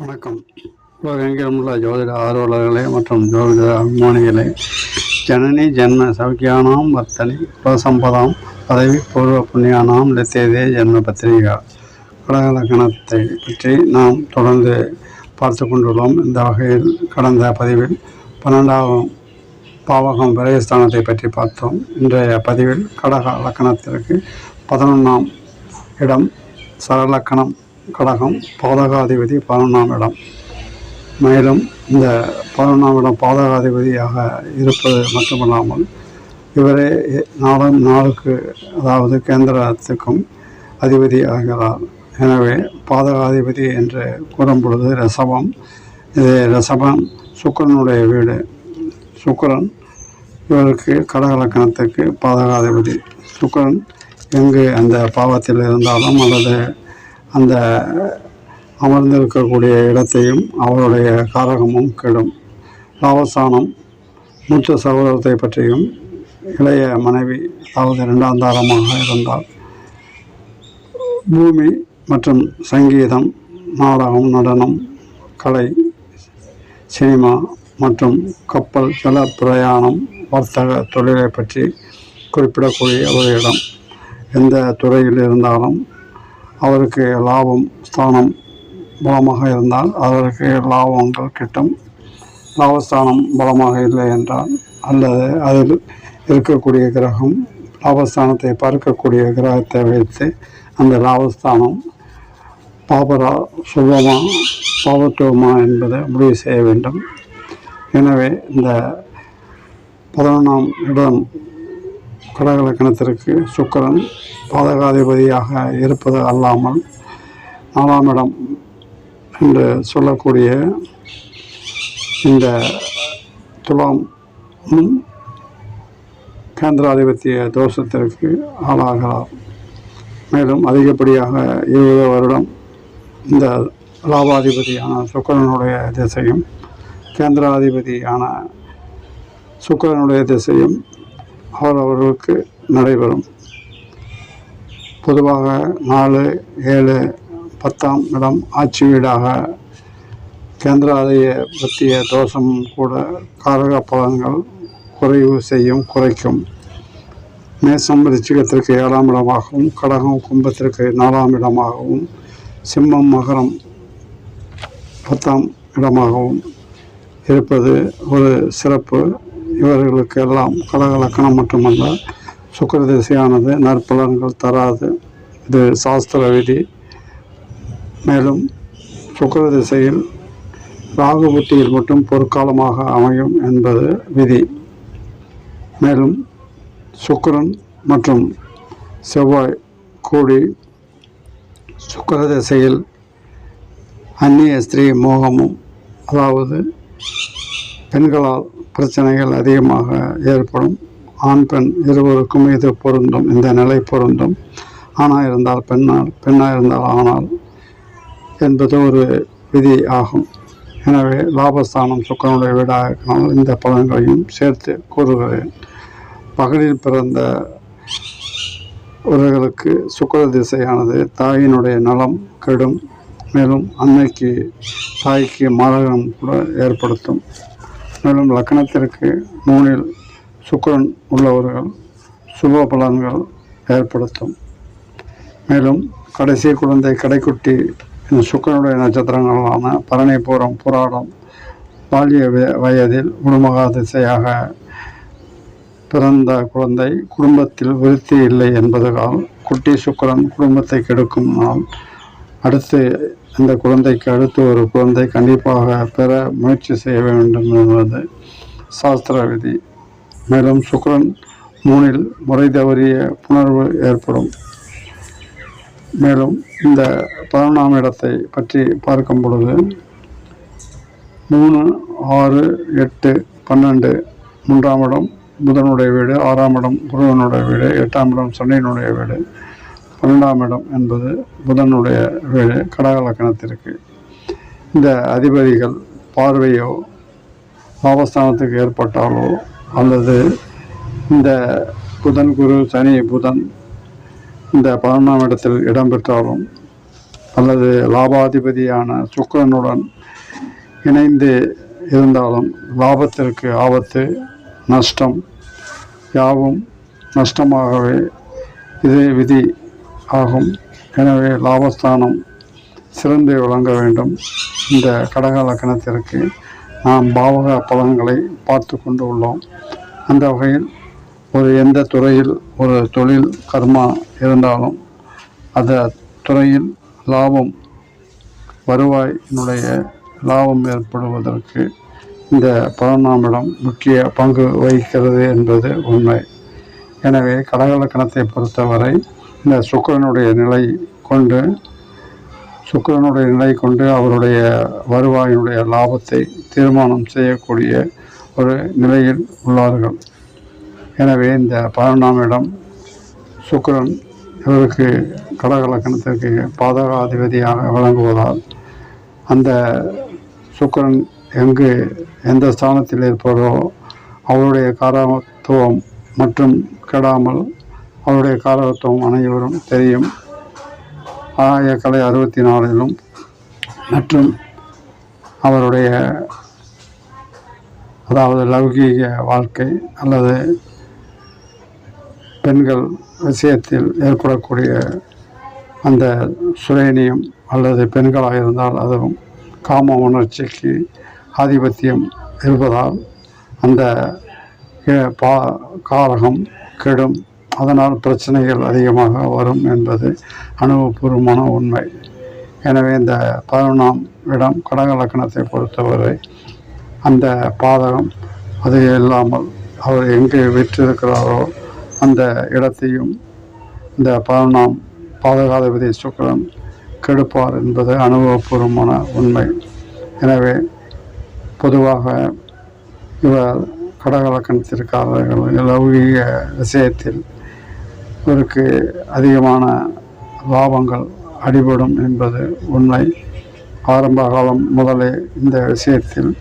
வணக்கம். உலகெங்கிலும் ஜோதிட ஆர்வலர்களே மற்றும் ஜோதிட அபிமானிகளே ஜனனி ஜென்ம சௌக்கியானாம் வர்த்தனி குலசம்பதாம் பதவி பூர்வ புண்ணியானாம் லத்தேதே ஜென்ம பத்திரிகா. கடகலக்கணத்தை பற்றி நாம் தொடர்ந்து பார்த்து கொண்டுள்ளோம். இந்த வகையில் கடந்த பதிவில் பன்னெண்டாம் பாவகம் விரயஸ்தானத்தை பற்றி பார்த்தோம். இன்றைய பதிவில் கடக லக்கணத்திற்கு பதினொன்றாம் இடம் சரலக்கணம் கடகம் பாதகாதிபதி பதினொன்றாம் இடம். மேலும் இந்த பதினொன்றாம் இடம் பாதகாதிபதியாக இருப்பது மட்டுமல்லாமல் இவரே நாளும் நாளுக்கு அதாவது கேந்திரத்துக்கும் அதிபதி ஆகிறார் எனவே பாதகாதிபதி என்று கூறும் பொழுது ரிஷபம் இது ரசவம் சுக்கிரனுடைய வீடு. சுக்கரன் இவருக்கு கடகலக்கணத்துக்கு பாதகாதிபதி. சுக்கரன் எங்கு அந்த பாவத்தில் இருந்தாலும் அல்லது அந்த அமர்ந்திருக்கக்கூடிய இடத்தையும் அவருடைய காரகமும் கெடும். லாவசானம் மூத்த சகோதரத்தை பற்றியும் இளைய மனைவி அதாவது இரண்டாம் தாரமாக இருந்தால் பூமி மற்றும் சங்கீதம் நாடகம் நடனம் கலை சினிமா மற்றும் கப்பல் ஜல பிரயாணம் வர்த்தக தொழிலை பற்றி குறிப்பிடக்கூடிய ஒரு இடம். எந்த துறையில் இருந்தாலும் அவருக்கு லாபம் ஸ்தானம் பலமாக இருந்தால் அவருக்கு லாபங்கள் கிட்டும். லாபஸ்தானம் பலமாக இல்லை என்றால் அல்லது அதில் இருக்கக்கூடிய கிரகம் லாபஸ்தானத்தை பார்க்கக்கூடிய கிரகத்தை வைத்து அந்த லாபஸ்தானம் பாபரா சுபமா பாபத்துவமா என்பதை முடிவு செய்ய வேண்டும். எனவே இந்த பதினொன்றாம் இடம் கடகலக்கணத்திற்கு சுக்கரன் பாதகாதிபதியாக இருப்பது அல்லாமல் நாலாம் இடம் என்று சொல்லக்கூடிய இந்த துலாம் கேந்திராதிபத்திய தோஷத்திற்கு ஆளாகிறார். மேலும் அதிகப்படியாக இருபது வருடம் இந்த லாபாதிபதியான சுக்கிரனுடைய திசையும் கேந்திராதிபதியான சுக்கிரனுடைய திசையும் அவரவர்களுக்கு நடைபெறும். பொதுவாக நாலு ஏழு பத்தாம் இடம் ஆட்சி வீடாக கேந்திராலய பற்றிய தோஷம் கூட காரக பலன்கள் குறைவு செய்யும் குறைக்கும். மேசம் ரிச்சிகத்திற்கு ஏழாம் இடமாகவும் கடகம் கும்பத்திற்கு நாலாம் இடமாகவும் சிம்மம் மகரம் பத்தாம் இடமாகவும் இருப்பது ஒரு சிறப்பு. இவர்களுக்கு எல்லாம் கடகலக்கணம் மட்டுமல்ல சுக்கிர திசையானது நற்பலன்கள் தராது. இது சாஸ்திர விதி. மேலும் சுக்கிர திசையில் ராகு புத்தியில் மட்டும் பொற்காலமாக அமையும் என்பது விதி. மேலும் சுக்கரன் மற்றும் செவ்வாய் கூடி சுக்கிர திசையில் அந்நிய ஸ்திரீ மோகமும் அதாவது பெண்களால் பிரச்சனைகள் அதிகமாக ஏற்படும். ஆண் பெண் இருவருக்கும் இது பொருந்தும் இந்த நிலை பொருந்தும். ஆணாக இருந்தால் பெண்ணால் பெண்ணாக இருந்தால் ஆனால் என்பது ஒரு விதி ஆகும். எனவே லாபஸ்தானம் சுக்கரனுடைய வீடாக இருக்கனால் இந்த பலன்களையும் சேர்த்து கூறுகிறேன். பகலில் பிறந்த உறவுகளுக்கு சுக்கர திசையானது தாயினுடைய நலம் கெடும். மேலும் அன்னைக்கு தாய்க்கு மாரகம் கூட ஏற்படுத்தும். மேலும் லக்கணத்திற்கு மூணில் சுக்கிரன் உள்ளவர்கள் சுப பலன்கள் ஏற்படுத்தும். மேலும் கடைசி குழந்தை கடைக்குட்டி இந்த சுக்கிரனுடைய நட்சத்திரங்களான பரணிபுரம் புராடம் பாலிய வய- வயதில் உடுமகா திசையாக பிறந்த குழந்தை குடும்பத்தில் விருத்தி இல்லை என்பதால் குட்டி சுக்கரன் குடும்பத்தை கெடுக்கும் நாள் அடுத்து அந்த குழந்தைக்கு அடுத்து ஒரு குழந்தை கண்டிப்பாக பெற முயற்சி செய்ய வேண்டும் என்பது சாஸ்திர விதி. மேலும் சுக்ரன் மூணில் முறை தவறிய புணர்வு ஏற்படும். மேலும் இந்த பதினொன்றாம் இடத்தை பற்றி பார்க்கும் பொழுது மூணு ஆறு எட்டு பன்னெண்டு மூன்றாம் இடம் புதனுடைய வீடு ஆறாம் இடம் குருவனுடைய வீடு எட்டாம் இடம் சனியினுடைய வீடு பன்னெண்டாம் இடம் என்பது புதனுடைய வீடு கடகலக்கணத்திற்கு. இந்த அதிபதிகள் பார்வையோ லாபஸ்தானத்துக்கு ஏற்பட்டாலோ அல்லது இந்த புதன் குரு சனி புதன் இந்த பதினொன்றாம் இடத்தில் இடம்பெற்றாலும் அல்லது லாபாதிபதியான சுக்கரனுடன் இணைந்து இருந்தாலும் லாபத்திற்கு ஆபத்து நஷ்டம் யாவும் நஷ்டமாகவே இது விதி ஆகும். எனவே லாபஸ்தானம் சிறந்து விளங்க வேண்டும். இந்த கடகால கணத்திற்கு நாம் பாவக பலன்களை பார்த்து கொண்டு உள்ளோம். அந்த வகையில் ஒரு எந்த துறையில் ஒரு தொழில் கர்மா இருந்தாலும் அந்த துறையில் லாபம் வருவாயினுடைய லாபம் ஏற்படுவதற்கு இந்த பதினொன்றாம் முக்கிய பங்கு வகிக்கிறது என்பது உண்மை. எனவே கடகலக்கணத்தை பொறுத்தவரை இந்த சுக்கிரனுடைய நிலை கொண்டு சுக்கரனுடைய நிலை கொண்டு அவருடைய வருவாயினுடைய லாபத்தை தீர்மானம் செய்யக்கூடிய ஒரு நிலையில் உள்ளார்கள். எனவே இந்த பதினொன்றாம் இடம் சுக்கிரன் இவருக்கு கடகலக்கணத்திற்கு பாதகாதிபதியாக விளங்குவதால் அந்த சுக்கிரன் எங்கு எந்த ஸ்தானத்தில் இருப்பதோ அவருடைய காரத்துவம் மற்றும் கெடாமல் அவருடைய காலகத்துவம் அனைவரும் தெரியும். ஆய கலை அறுபத்தி நாலிலும் மற்றும் அவருடைய அதாவது லௌகீக வாழ்க்கை அல்லது பெண்கள் விஷயத்தில் ஏற்படக்கூடிய அந்த சுரேனியம் அல்லது பெண்களாக இருந்தால் அதுவும் காம உணர்ச்சிக்கு ஆதிபத்தியம் இருப்பதால் அந்த பா காரகம் கெடும். அதனால் பிரச்சனைகள் அதிகமாக வரும் என்பது அனுபவபூர்வமான உண்மை. எனவே இந்த பதினொன்றாம் இடம் கடக லக்கணத்தை பொறுத்தவரை அந்த பாதகம் அது இல்லாமல் அவர் எங்கே விற்றிருக்கிறாரோ அந்த இடத்தையும் இந்த பதினொன்றாம் பாதகாதிபதி சுக்கரன் கெடுப்பார் என்பது அனுபவபூர்வமான உண்மை. எனவே பொதுவாக இவர் கடகலக்கணத்திற்காரர்கள் லௌகிக விஷயத்தில் இவருக்கு அதிகமான லாபங்கள் அடிபடும் என்பது உண்மை. ஆரம்ப காலம் முதலே இந்த விஷயத்தில்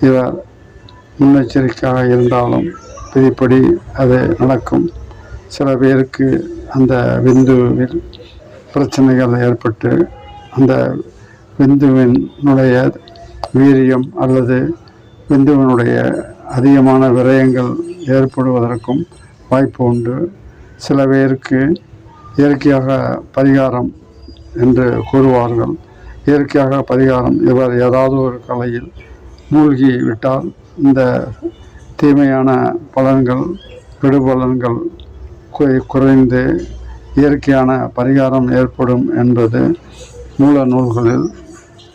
இவர் முன்னெச்சரிக்கையாக இருந்தாலும் விதிப்படி அது நடக்கும். சில பேருக்கு அந்த விந்துவில் பிரச்சனைகள் ஏற்பட்டு அந்த விந்துவினுடைய வீரியம் அல்லது விந்துவினுடைய அதிகமான விரயங்கள் ஏற்படுவதற்கும் வாய்ப்பு உண்டு. சில பேருக்கு இயற்கையாக பரிகாரம் என்று கூறுவார்கள். இயற்கையாக பரிகாரம் இவர் ஏதாவது ஒரு கலையில் மூழ்கி விட்டால் இந்த தீமையான பலன்கள் கெடுபலன்கள் குறைந்து இயற்கையான பரிகாரம் ஏற்படும் என்பது மூல நூல்களில்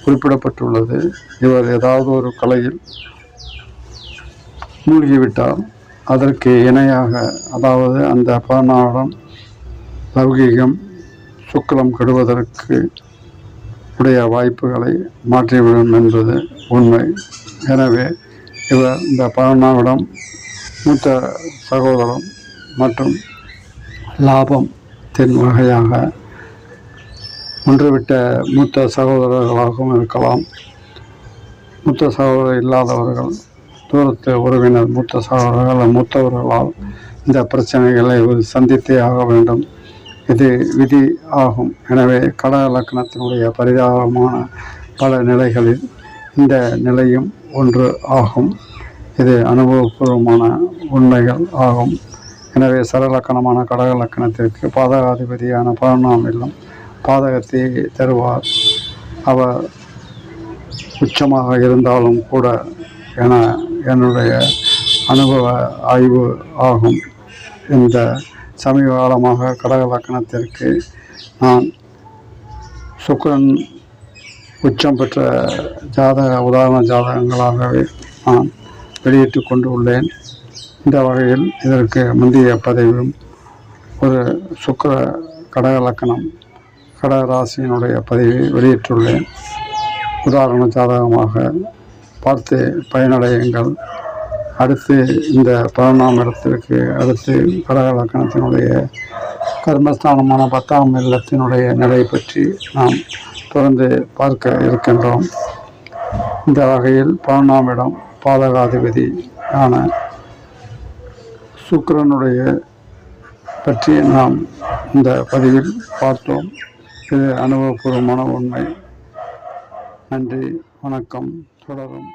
குறிப்பிடப்பட்டுள்ளது. இவர் ஏதாவது ஒரு கலையில் மூழ்கிவிட்டால் அதற்கு இணையாக அதாவது அந்த பதினாறாம் லௌகீகம் சுக்கிரம் கெடுவதற்கு உடைய வாய்ப்புகளை மாற்றிவிடும் என்பது உண்மை. எனவே இவர் இந்த பதினொன்றாம் மூத்த சகோதரம் மற்றும் லாபம் தின் வகையாக ஒன்றுவிட்ட மூத்த சகோதரர்களாகவும் இருக்கலாம். மூத்த சகோதரர் இல்லாதவர்கள் தூரத்து உறவினர் மூத்த சகோதரர்கள் மூத்தவர்களால் இந்த பிரச்சனைகளை சந்தித்தே ஆக வேண்டும். இது விதி ஆகும். எனவே கடக லக்னத்தினுடைய பரிதாபமான பல நிலைகளில் இந்த நிலையும் ஒன்று ஆகும். இது அனுபவபூர்வமான உண்மைகள் ஆகும். எனவே சரலக்கணமான கடக லக்கணத்திற்கு பாதகாதிபதியான பதினொன்றாம் இல்லம் பாதகத்தை தருவார். அவர் உச்சமாக இருந்தாலும் கூட என என்னுடைய அனுபவ ஆய்வு ஆகும். இந்த சமீப காலமாக கடக லக்கணத்திற்கு நான் சுக்கரன் உச்சம் பெற்ற ஜாதக உதாரண ஜாதகங்களாகவே நான் வெளியிட்டு கொண்டு உள்ளேன் இந்த வகையில் இதற்கு முந்தைய பதிவும் ஒரு சுக்கர கடக லக்கணம் கடக ராசியினுடைய பதிவை வெளியிட்டுள்ளேன். உதாரண ஜாதகமாக பார்த்து பயனடையுங்கள். அடுத்து இந்த பதினொன்றாம் இடத்திற்கு அடுத்து கடகலக்கணத்தினுடைய கர்மஸ்தானமான பத்தாம் இல்லத்தினுடைய நிலை பற்றி நாம் தொடர்ந்து பார்க்க இருக்கின்றோம். இந்த வகையில் பதினொன்றாம் இடம் பாதகாதிபதியான பற்றி நாம் இந்த பதிவில் பார்த்தோம். இது அனுபவபூர்வமான உண்மை. நன்றி வணக்கம் தொடரும்.